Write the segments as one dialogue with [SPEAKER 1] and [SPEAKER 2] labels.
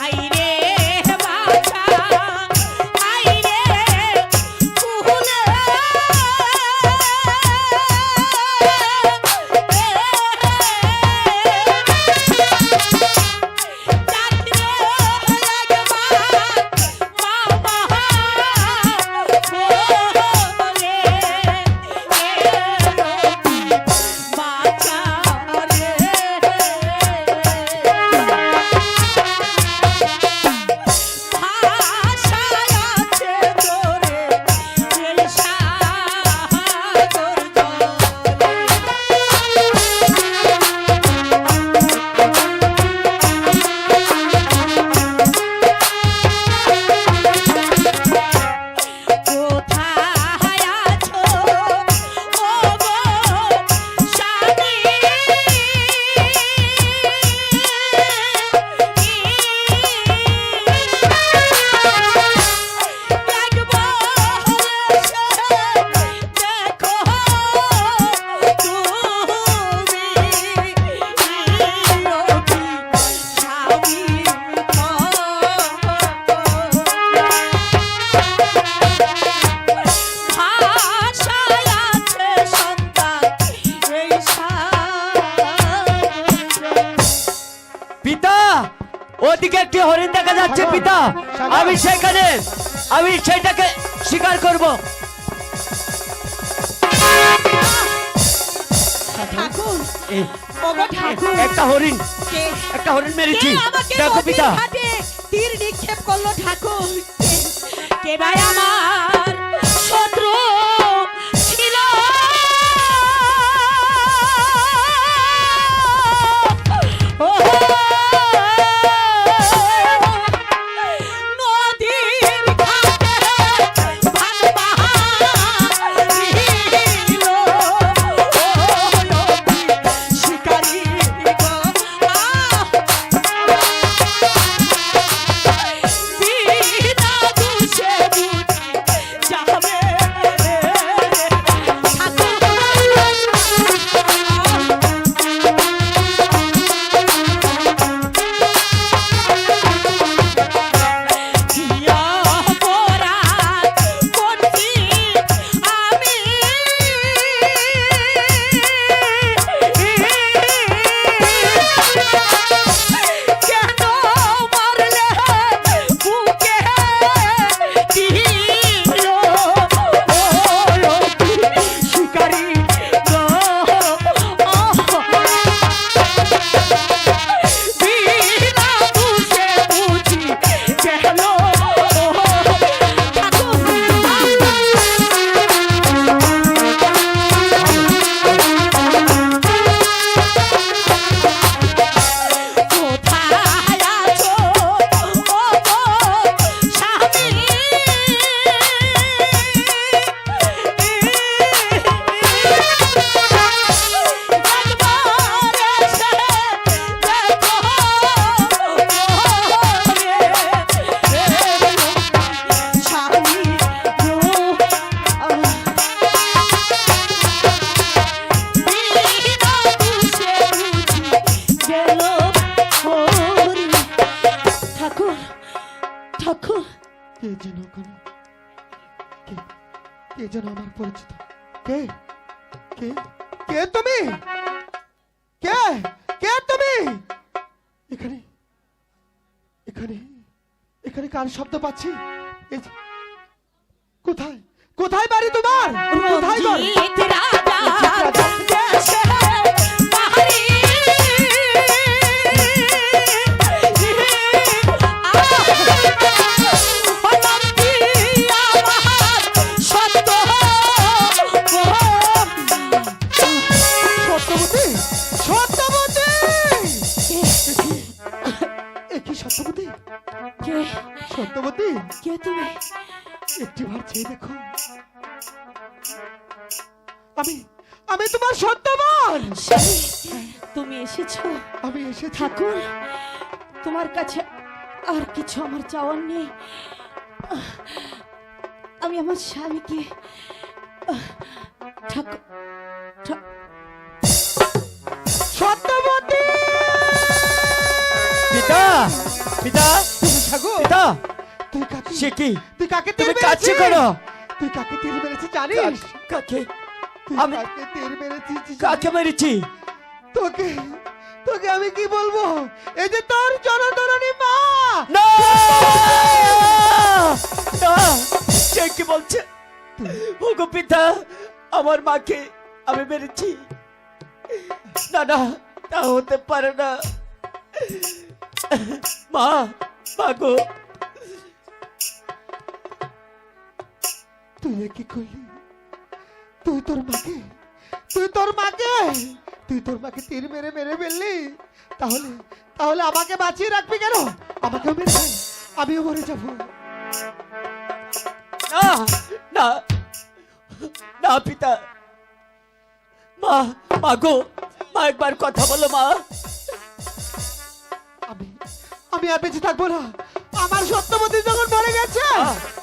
[SPEAKER 1] আইরে
[SPEAKER 2] একটি হরিণ দেখা যাচ্ছে পিতা। আমি সেখানে আমি সেটাকে স্বীকার করব। একটা হরিণ একটা হরিণ মেরেছি। দেখো পিতা।
[SPEAKER 1] তীর নিক্ষেপ করল ঠাকুর? কে ভাই আমার?
[SPEAKER 3] কে যেন ওখানে কে কে যেন আমার পরিচিত কে কে কে তুমি কে কে তুমি এখানে এখানে এখানে কার শব্দ পাচ্ছি কোথায় কোথায় বাড়ি তোমার কোথায় বাড়ি একটি চেয়ে দেখো। আমি আমি তোমার সত্যবান।
[SPEAKER 1] তুমি এসেছ?
[SPEAKER 3] আমি এসেছি।
[SPEAKER 1] ঠাকুর তোমার কাছে আর কিছু আমার চাওয়ার নেই। আমি আমার স্বামীকে ঠাকুর
[SPEAKER 3] সত্যবতী!
[SPEAKER 2] পিতা পিতা
[SPEAKER 3] সাগর
[SPEAKER 2] পিতা
[SPEAKER 3] তুই কাকে?
[SPEAKER 2] সে কি?
[SPEAKER 3] তুই কাকে
[SPEAKER 2] তুমি কাছে
[SPEAKER 3] মেরেছিস
[SPEAKER 2] করো।
[SPEAKER 3] তুই কাকে তীর মেরেছিস জানিস?
[SPEAKER 2] কাকে?
[SPEAKER 3] তুই
[SPEAKER 2] আমি
[SPEAKER 3] কাকে তীর মেরেছিস
[SPEAKER 2] কাকে মেরেছি?
[SPEAKER 3] তোকে তোকে আমি কি বলব? এই যে তোর মা!
[SPEAKER 2] না! না! সে কি বলছে? ওগো পিতা আমার মাকে আমি মেরেছি। না না তা হতে পারে না। মা মা গো।
[SPEAKER 3] তুই কি করলি তুই তোর মাকে? তুই তোর মাকে? তুই তোর মাকে তীর মেরে মেরে ফেললি? তাহলে তাহলে আমাকে বাঁচিয়ে রাখবি কেন? আমাকেও মেরে ফেল। আমিও মরে যাব।
[SPEAKER 2] না না না পিতা। মা মা গো, মা একবার কথা বলো, মা।
[SPEAKER 3] আমি আমি আর বেঁচে থাকব না। আমার সত্যবতী যখন মরে গেছে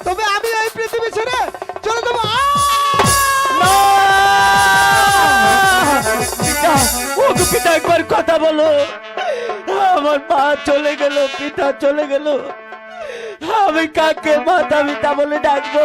[SPEAKER 3] তবে আমি এই পৃথিবী ছেড়ে চলে যাব।
[SPEAKER 2] পিতা একবার কথা বলো। আমার মা চলে গেল পিতা চলে গেল। আমি কাকে মাতা পিতা বলে ডাকবো?